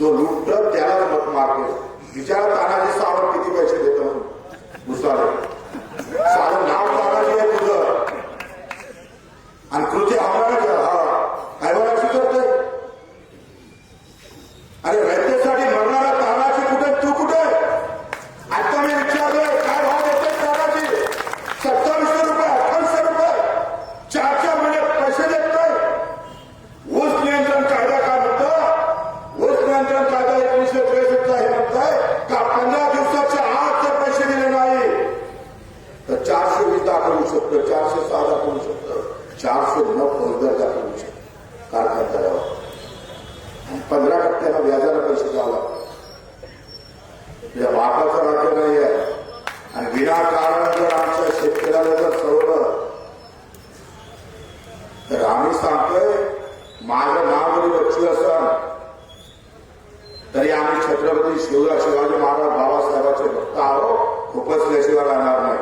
जो लुटत त्यालाच मत मारतो. विचार तानाजी सावंत किती पैसे देतो म्हणून? मुसाले. साधं नाव तानाजी आहे तुझं. आणि कृती आम्हाला हा. हैवानाची करतोय अरे रयतेसाठी तर चारशे वीस दाखल शकतो शकतं चारशे सहा दाखल शकतं चारशे नऊ फौजदार दाखल होऊ शकतं. कारखानदारावर आणि पंधरा टक्क्याला व्याजाला पैसे द्यावं लागतात वाटाचं राज्य नाही आहे. आणि विनाकारण जर आमच्या शेतकऱ्याला जर सवलं तर आम्ही सांगतोय माझं नाव जरी बच्चू असन तरी आम्ही छत्रपती शिवराज शिवाजी महाराज बाबासाहेबांचे भक्त आहोत उपसल्याशिवाय राहणार नाही.